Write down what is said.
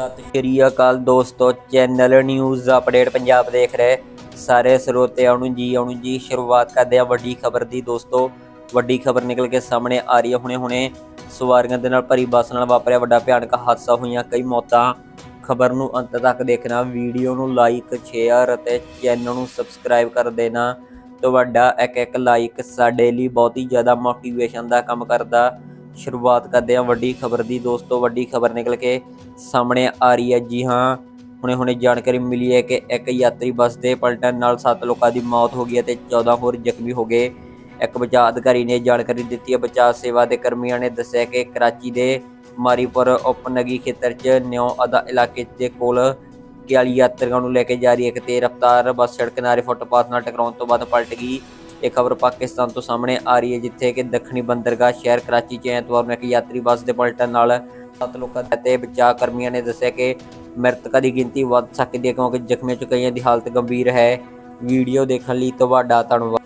ਸਤਿ ਸ਼੍ਰੀ ਅਕਾਲ ਦੋਸਤੋ, channel news update Punjab ਦੇਖ ਰਹੇ ਸਾਰੇ ਸਰੋਤਿਆਂ ਨੂੰ ਜੀ, ਆਉਣ ਜੀ। ਸ਼ੁਰੂਆਤ ਕਰਦੇ ਆ ਵੱਡੀ ਖਬਰ ਦੀ ਦੋਸਤੋ। ਵੱਡੀ ਖਬਰ ਨਿਕਲ ਕੇ ਸਾਹਮਣੇ ਆ ਰਹੀ ਹੈ। ਹੁਣੇ ਹੁਣੇ ਸਵਾਰੀਆਂ ਦੇ ਨਾਲ, ਭਰੀ ਬੱਸ ਨਾਲ ਵਾਪਰਿਆ ਵੱਡਾ ਭਿਆਨਕ ਹਾਦਸਾ ਹੋਈਆਂ। ਕਈ ਮੌਤਾਂ ਖਬਰ ਨੂੰ ਅੰਤ ਤੱਕ ਦੇਖਣਾ, ਵੀਡੀਓ ਨੂੰ ਲਾਈਕ ਸ਼ੇਅਰ ਅਤੇ ਚੈਨਲ ਨੂੰ ਸਬਸਕ੍ਰਾਈਬ ਕਰ ਦੇਣਾ। ਤੁਹਾਡਾ ਇੱਕ ਇੱਕ ਲਾਈਕ ਸਾਡੇ ਲਈ ਬਹੁਤ ਹੀ ਜ਼ਿਆਦਾ ਮੋਟੀਵੇਸ਼ਨ ਦਾ ਕੰਮ ਕਰਦਾ। ਸ਼ੁਰੂਆਤ ਕਰਦੇ ਹਾਂ ਵੱਡੀ ਖਬਰ ਦੀ। ਦੋਸਤੋ, ਵੱਡੀ ਖਬਰ ਨਿਕਲ ਕੇ ਸਾਹਮਣੇ ਆ ਰਹੀ ਹੈ। ਜੀ ਹਾਂ ਹੁਣੇ ਹੁਣੇ ਜਾਣਕਾਰੀ ਮਿਲੀ ਹੈ ਕਿ ਇੱਕ ਯਾਤਰੀ ਬੱਸ ਦੇ ਪਲਟਣ ਨਾਲ 7 ਲੋਕਾਂ ਦੀ ਮੌਤ ਹੋ ਗਈ ਅਤੇ ਤੇ 14 ਹੋਰ ਜ਼ਖਮੀ ਹੋ ਗਏ। ਇੱਕ ਬਚਾਅ ਅਧਿਕਾਰੀ ਨੇ ਜਾਣਕਾਰੀ ਦਿੱਤੀ ਹੈ। ਬਚਾਅ ਸੇਵਾ ਦੇ ਕਰਮੀਆਂ ਨੇ ਦੱਸਿਆ ਕਿ ਕਰਾਚੀ ਦੇ ਮਾਰੀਪੁਰ ਉਪਨਗੀ ਖੇਤਰ 'ਚ ਨਿਉ ਅਦਾ ਇਲਾਕੇ ਦੇ ਕੋਲ 41 ਯਾਤਰੀਆਂ ਨੂੰ ਲੈ ਕੇ ਜਾ ਰਹੀ ਇੱਕ ਤੇਜ਼ ਰਫ਼ਤਾਰ ਬੱਸ ਸੜਕ ਕਿਨਾਰੇ ਫੁੱਟਪਾਥ ਨਾਲ ਟਕਰਾਉਣ ਤੋਂ ਬਾਅਦ ਪਲਟ ਗਈ। ਇਹ ਖਬਰ ਪਾਕਿਸਤਾਨ ਤੋਂ ਸਾਹਮਣੇ ਆ ਰਹੀ ਹੈ, ਜਿੱਥੇ ਕਿ ਦੱਖਣੀ ਬੰਦਰਗਾਹ ਸ਼ਹਿਰ ਕਰਾਚੀ 'ਚ ਐਤਵਾਰ ਨੂੰ ਇੱਕ ਯਾਤਰੀ ਬੱਸ ਦੇ ਪਲਟਣ ਨਾਲ ਸੱਤ ਲੋਕਾਂ ਦੇ ਬਚਾਅ ਕਰਮੀਆਂ ਨੇ ਦੱਸਿਆ ਕਿ ਮ੍ਰਿਤਕਾਂ ਦੀ ਗਿਣਤੀ ਵੱਧ ਸਕਦੀ ਹੈ, ਕਿਉਂਕਿ ਜ਼ਖਮੀਆਂ 'ਚ ਕਈਆਂ ਦੀ ਹਾਲਤ ਗੰਭੀਰ ਹੈ। ਵੀਡੀਓ ਦੇਖਣ ਲਈ ਤੁਹਾਡਾ ਧੰਨਵਾਦ।